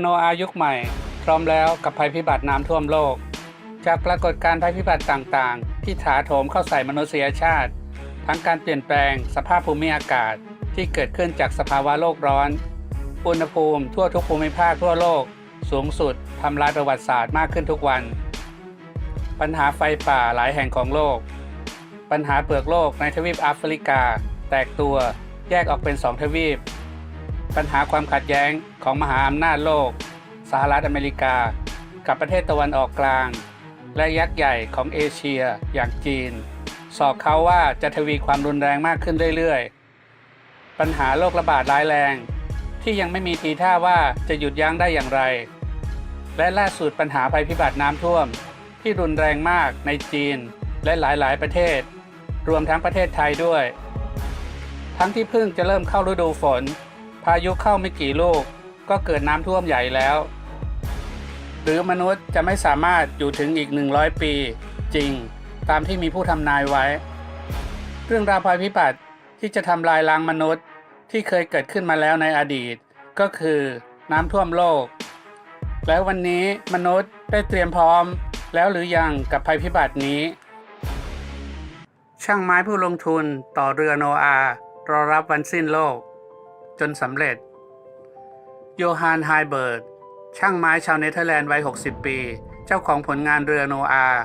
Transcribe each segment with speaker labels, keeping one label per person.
Speaker 1: โนอายุคใหม่ พร้อมแล้วกับภัยพิบัติน้ำท่วมโลก จากปรากฏการณ์ภัยพิบัติต่างๆ ที่ถาโถมเข้าใส่มนุษยชาติ ทั้งการเปลี่ยนแปลงสภาพภูมิอากาศที่เกิดขึ้นจากสภาวะโลกร้อน อุณหภูมิทั่วทุกภูมิภาคทั่วโลก สูงสุดทำลายประวัติศาสตร์มากขึ้นทุกวัน ปัญหาไฟป่าหลายแห่งของโลก ปัญหาเปลือกโลกในทวีปแอฟริกา แตกตัวแยกออกเป็นสองทวีป ปัญหาความขัดแย้ง ของมหาอำนาจโลก สหรัฐอเมริกา กับประเทศตะวันออกกลาง และยักษ์ใหญ่ของเอเชียอย่างจีน สอบเขาว่าจะทวีความรุนแรงมากขึ้นเรื่อยๆ ปัญหาโรคระบาดร้ายแรง ที่ยังไม่มีทีท่าว่าจะหยุดยั้งได้อย่างไร และล่าสุดปัญหาภัยพิบัติน้ำท่วม ที่รุนแรงมากในจีนและหลายๆประเทศ รวมทั้งประเทศไทยด้วย ทั้งที่เพิ่งจะเริ่มเข้าฤดูฝน พายุเข้าไม่กี่ลูก ก็เกิดน้ำท่วมใหญ่แล้ว หรือมนุษย์จะไม่สามารถอยู่ถึงอีก 100 ปี จริง ตามที่มีผู้ทำนายไว้ เรื่องราวภัยพิบัติที่จะทำลายล้างมนุษย์ที่เคยเกิดขึ้นมาแล้วในอดีต ก็คือน้ำท่วมโลก แล้ววันนี้มนุษย์ได้เตรียมพร้อม แล้วหรือยังกับภัยพิบัตินี้ ช่างไม้ผู้ลงทุนต่อเรือโนอาห์รอรับวันสิ้นโลก จนสำเร็จ โยฮานไฮเบิร์ดช่างไม้ชาวเนเธอร์แลนด์วัย 60 ปี เจ้าของผลงานเรือโนอาห์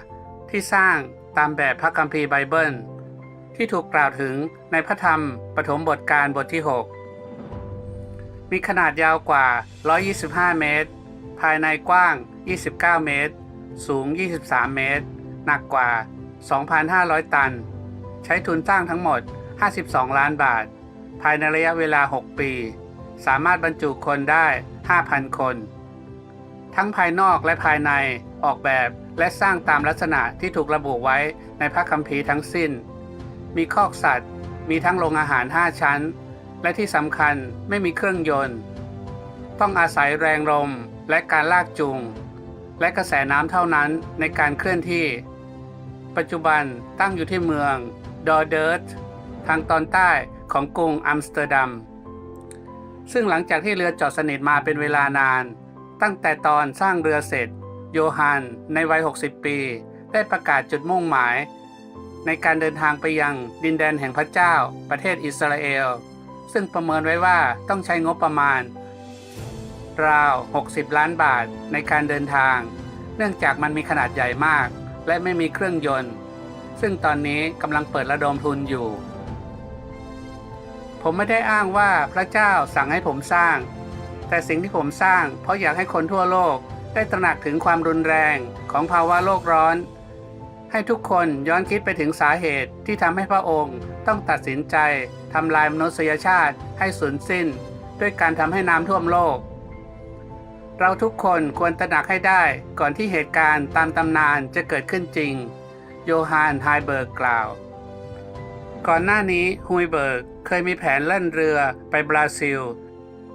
Speaker 1: ที่สร้างตามแบบพระคัมภีร์ไบเบิล ที่ถูกกล่าวถึงในพระธรรมปฐมบทการบทที่ 6 มีขนาดยาวกว่า 125 เมตร ภายในกว้าง 29 เมตร สูง 23 เมตร หนักกว่า 2,500 ตัน ใช้ทุนสร้างทั้งหมด 52 ล้านบาท ภายในระยะเวลา 6 ปี สามารถบรรจุคนได้ 5,000 คน ทั้งภายนอกและภายในออกแบบและสร้างตามลักษณะที่ถูกระบุไว้ในพระคัมภีร์ทั้งสิ้น มีคอกสัตว์ มีทั้งโรงอาหาร 5 ชั้น และที่สำคัญไม่มีเครื่องยนต์ ต้องอาศัยแรงลมและการลากจูง และกระแสน้ำเท่านั้นในการเคลื่อนที่ ปัจจุบันตั้งอยู่ที่เมืองดอเดิร์ตทางตอนใต้ของกรุงอัมสเตอร์ดัม ซึ่งหลังจากที่เรือจอดสนิทมาเป็นเวลานาน ตั้งแต่ตอนสร้างเรือเสร็จ โยฮันในวัย 60 ปี ได้ประกาศจุดมุ่งหมาย ในการเดินทางไปยังดินแดนแห่งพระเจ้า ประเทศอิสราเอล ซึ่งประเมินไว้ว่าต้องใช้งบประมาณ ราว 60 ล้านบาทในการเดินทาง เนื่องจากมันมีขนาดใหญ่มาก และไม่มีเครื่องยนต์ ซึ่งตอนนี้กำลังเปิดระดมทุนอยู่ ผมไม่ได้อ้างว่าพระเจ้าสั่งให้ผมสร้าง แต่สิ่งที่ผมสร้าง เพราะอยากให้คนทั่วโลกได้ตระหนักถึงความรุนแรงของภาวะโลกร้อน ให้ทุกคนย้อนคิดไปถึงสาเหตุที่ทำให้พระองค์ต้องตัดสินใจทำลายมนุษยชาติให้สูญสิ้น ด้วยการทำให้น้ำท่วมโลก เราทุกคนควรตระหนักให้ได้ก่อนที่เหตุการณ์ตามตำนานจะเกิดขึ้นจริง โยฮานไฮเบิร์กกล่าว ก่อนหน้านี้ฮุยเบิร์ก เคยมีแผนล่นเรือไปบราซิล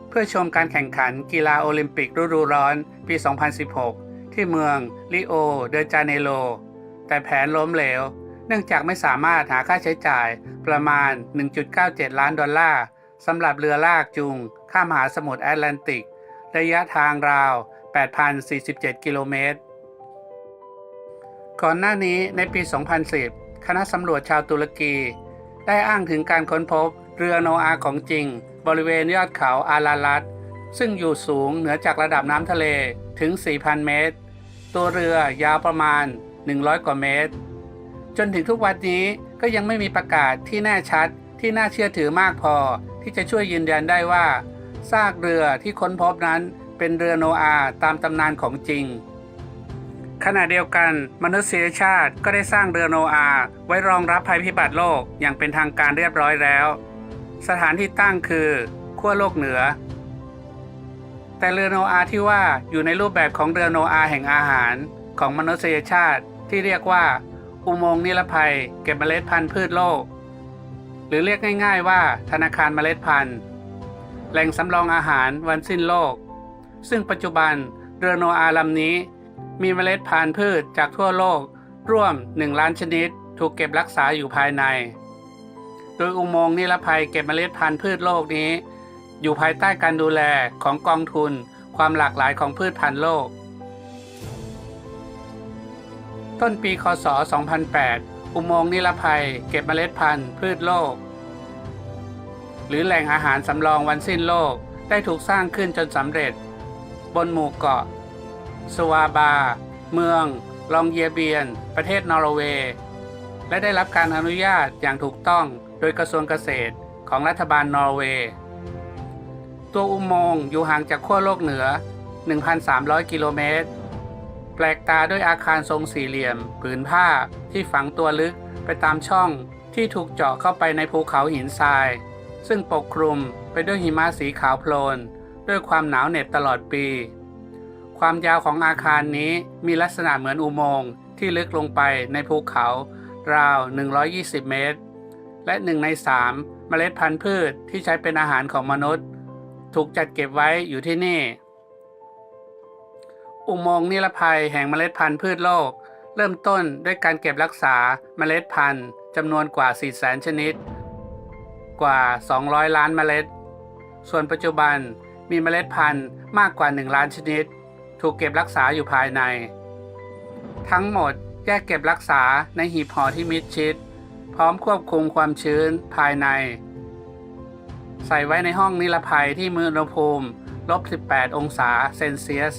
Speaker 1: เพื่อชมการแข่งขันกีฬาโอลิมปิกฤดูร้อนปี 2016 ที่เมืองริโอเดจาเนโร แต่แผนล้มเหลว เนื่องจากไม่สามารถหาค่าใช้จ่ายประมาณ 1.97 ล้านดอลลาร์สำหรับเรือลากจูง ข้ามมหาสมุทรแอตแลนติก ระยะทางราว 8,047 กิโลเมตร ก่อนหน้านี้ในปี 2010 คณะสำรวจชาวตุรกี ได้อ้างถึงการค้นพบเรือโนอาของจริง บริเวณยอดเขาอาราลัตซึ่งอยู่สูงเหนือจากระดับน้ำทะเลถึง 4,000 เมตร ตัวเรือยาวประมาณ 100 กว่าเมตร จนถึงทุกวันนี้ก็ยังไม่มีประกาศที่แน่ชัดที่น่าเชื่อถือมากพอที่จะช่วยยืนยันได้ว่าซากเรือที่ค้นพบนั้นเป็นเรือโนอาตามตำนานของจริง ขณะเดียวกันมนุษยชาติก็ได้สร้างเรือโนอาไว้รองรับภัยพิบัติโลกอย่างเป็นทางการเรียบร้อยแล้ว สถานที่ตั้งคือขั้วโลกเหนือ แต่เรือโนอาที่ว่าอยู่ในรูปแบบของเรือโนอาแห่งอาหารของมนุษยชาติที่เรียกว่า อุโมงค์นิรภัย เก็บเมล็ดพันธุ์พืชโลก หรือเรียกง่ายๆว่า ธนาคารเมล็ดพันธุ์ แหล่งสำรองอาหารวันสิ้นโลก ซึ่งปัจจุบันเรือโนอาลำนี้ มีเมล็ดพันธุ์พืชจากทั่วโลกร่วม 1 ล้านชนิด ถูกเก็บรักษาอยู่ภายใน โดยอุโมงค์นิรภัยเก็บเมล็ดพันธุ์พืชโลกนี้ อยู่ภายใต้การดูแลของกองทุน ความหลากหลายของพืชพันธุ์โลก ต้นปีคศ 2008 อุโมงค์นิรภัยเก็บเมล็ดพันธุ์พืชโลก หรือแหล่งอาหารสำรองวันสิ้นโลกได้ถูกสร้างขึ้นจนสำเร็จ บนหมู่เกาะ สวาบา เมือง ลองเยเบียน ประเทศนอร์เวย์ และได้รับการอนุญาตอย่างถูกต้องโดยกระทรวงเกษตรของรัฐบาลนอร์เวย์ ตัวอุโมงค์อยู่ห่างจากขั้วโลกเหนือ 1,300 กิโลเมตร แปลกตาด้วยอาคารทรงสี่เหลี่ยมผืนผ้าที่ฝังตัวลึกไปตามช่องที่ถูกเจาะเข้าไปในภูเขาหินทราย ซึ่งปกคลุมไปด้วยหิมะสีขาวโพลน ด้วยความหนาวเหน็บตลอดปี ความยาวของอาคารนี้มีลักษณะเหมือนอุโมงค์ที่ลึกลงไปในภูเขาราว 120 เมตร และหนึ่งในสามเมล็ดพันธุ์พืชที่ใช้เป็นอาหารของมนุษย์ ถูกจัดเก็บไว้อยู่ที่นี่ อุโมงค์นิรภัยแห่งเมล็ดพันธุ์พืชโลก เริ่มต้นด้วยการเก็บรักษาเมล็ดพันธุ์จำนวนกว่า 4 0 0 0 0 0 ชนิด กว่า 200 ล้านเมล็ด ส่วนปัจจุบันมีเมล็ดพันธุ์มากกว่า 1 ล้านชนิด ถูกเก็บรักษาอยู่ภายใน ทั้งหมดแยกเก็บรักษาในหีบห่อที่มิดชิด พร้อมควบคุมความชื้นภายใน ใส่ไว้ในห้องนิรภัยที่มืออุณหภูมิลบ 18 องศาเซนเซียส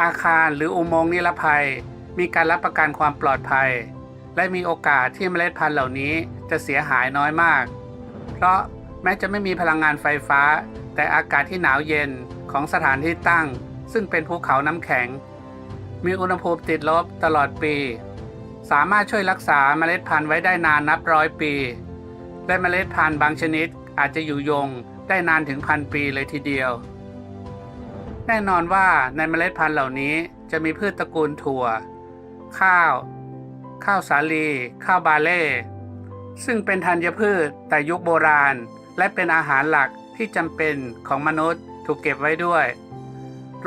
Speaker 1: อาคารหรืออุโมงค์นิรภัยมีการรับประกันความปลอดภัย และมีโอกาสที่เมล็ดพันธุ์เหล่านี้จะเสียหายน้อยมาก เพราะแม้จะไม่มีพลังงานไฟฟ้า แต่อากาศที่หนาวเย็น ของสถานที่ตั้ง ซึ่งเป็นภูเขาน้ำแข็ง มีอุณหภูมิติดลบตลอดปี สามารถช่วยรักษาเมล็ดพันธุ์ไว้ได้นานนับร้อยปี และเมล็ดพันธุ์บางชนิดอาจจะอยู่ยงได้นานถึงพันปีเลยทีเดียว แน่นอนว่าในเมล็ดพันธุ์เหล่านี้จะมีพืชตระกูลถั่ว ข้าว ข้าวสาลี ข้าวบาเล่ ซึ่งเป็นธัญพืชแต่ยุคโบราณ และเป็นอาหารหลักที่จำเป็นของมนุษย์ ถูกเก็บไว้ด้วย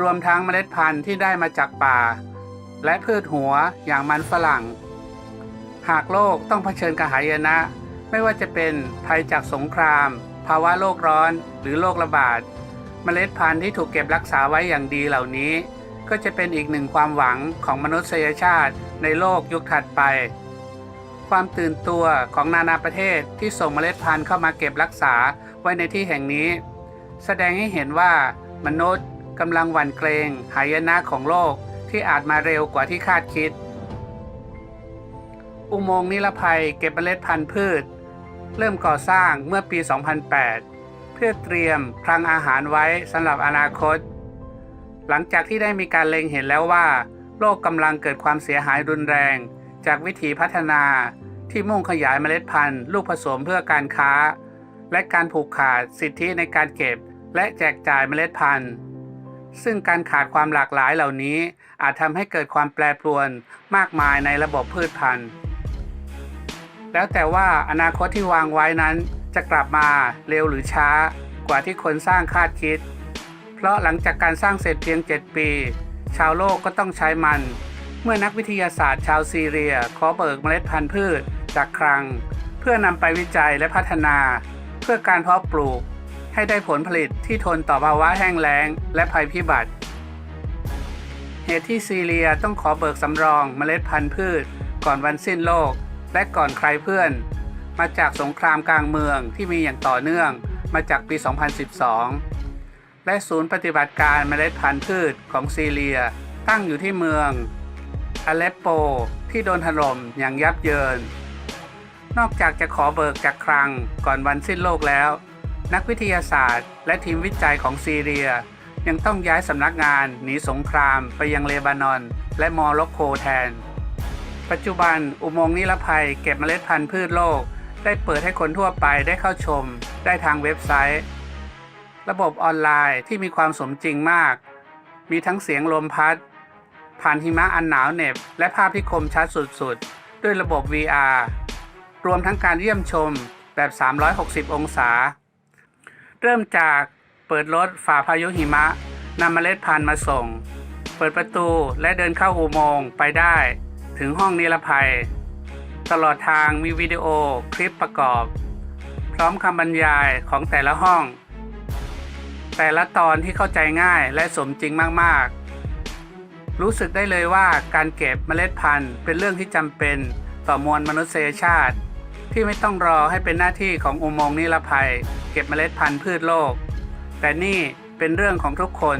Speaker 1: รวมทั้งเมล็ดพันธุ์ที่ได้มาจากป่า และพืชหัวอย่างมันฝรั่ง หากโลกต้องเผชิญกับหายนะ ไม่ว่าจะเป็นภัยจากสงคราม ภาวะโลกร้อนหรือโรคระบาด เมล็ดพันธุ์ที่ถูกเก็บรักษาไว้อย่างดีเหล่านี้ ก็จะเป็นอีกหนึ่งความหวังของมนุษยชาติในโลกยุคถัดไปความตื่นตัวของนานาประเทศที่ส่งเมล็ดพันธุ์เข้ามาเก็บรักษาไว้ในที่แห่งนี้ แสดงให้เห็นว่ามนุษย์กำลังหวั่นเกรงหายนะของโลกที่อาจมาเร็วกว่าที่คาดคิด อุโมงค์นิรภัยเก็บเมล็ดพันธุ์พืช เริ่มก่อสร้างเมื่อปี 2008 เพื่อเตรียมคลังอาหารไว้สำหรับอนาคต หลังจากที่ได้มีการเล็งเห็นแล้วว่า โลกกำลังเกิดความเสียหายรุนแรง จากวิถีพัฒนาที่มุ่งขยายเมล็ดพันธุ์ ลูกผสมเพื่อการค้า และการผูกขาดสิทธิในการเก็บ และแจกจ่ายเมล็ดพันธุ์ ซึ่งการขาดความหลากหลายเหล่านี้ อาจทำให้เกิดความแปรปรวนมากมายในระบบพืชพันธุ์ แล้วแต่ว่าอนาคตที่วางไว้นั้นจะกลับมาเร็วหรือช้ากว่าที่คนสร้างคาดคิด เพราะหลังจากการสร้างเสร็จเพียง 7 ปี ชาวโลกก็ต้องใช้มัน เมื่อนักวิทยาศาสตร์ชาวซีเรีย ขอเบิกเมล็ดพันธุ์พืชจากคลัง เพื่อนำไปวิจัยและพัฒนา พื่อการเพาะปลูก ให้ได้ผลผลิตที่ทนต่อภาวะแห้งแล้ง และภัยพิบัติเหตุที่ซีเรียต้องขอเบิกสำรองเมล็ดพันธุ์พืช ก่อนวันสิ้นโลก และก่อนใครเพื่อน มาจากสงครามกลางเมืองที่มีอย่างต่อเนื่องมาจากปี 2012 และศูนย์ปฏิบัติการเมล็ดพันธุ์พืชของซีเรีย ตั้งอยู่ที่เมืองอเลปโปที่โดนถล่มอย่างยับเยิน นอกจากจะขอเบิกจากคลังก่อนวันสิ้นโลกแล้ว นักวิทยาศาสตร์ และทีมวิจัยของซีเรีย ยังต้องย้ายสำนักงานหนีสงครามไปยังเลบานอน และมอร็อกโกแทน ปัจจุบันอุโมงค์นิรภัยเก็บเมล็ดพันธุ์พืชโลก ได้เปิดให้คนทั่วไปได้เข้าชม ได้ทางเว็บไซต์ ระบบออนไลน์ที่มีความสมจริงมาก มีทั้งเสียงลมพัด ผ่านหิมะอันหนาวเหน็บ และภาพที่คมชัดสุดๆ ด้วยระบบ VR รวมทั้งการเยี่ยมชมแบบ 360 องศา เริ่มจากเปิดรถฝ่าพายุหิมะนำเมล็ดพันธุ์มาส่ง เปิดประตูและเดินเข้าอุโมงค์ไปได้ ถึงห้องนิรภัย ตลอดทางมีวิดีโอคลิปประกอบ พร้อมคำบรรยายของแต่ละห้อง แต่ละตอนที่เข้าใจง่ายและสมจริงมากๆ รู้สึกได้เลยว่าการเก็บเมล็ดพันธุ์เป็นเรื่องที่จำเป็นต่อมวลมนุษยชาติ ที่ไม่ต้องรอให้เป็นหน้าที่ของอุโมงค์นิรภัย เก็บเมล็ดพันธุ์พืชโลก แต่นี่เป็นเรื่องของทุกคน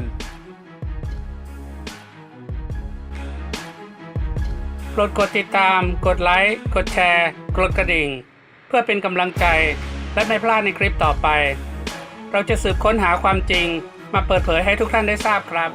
Speaker 1: โปรดกดติดตาม กดไลค์ กดแชร์ กดกระดิ่ง เพื่อเป็นกำลังใจและไม่พลาดในคลิปต่อไป เราจะสืบค้นหาความจริงมาเปิดเผยให้ทุกท่านได้ทราบครับ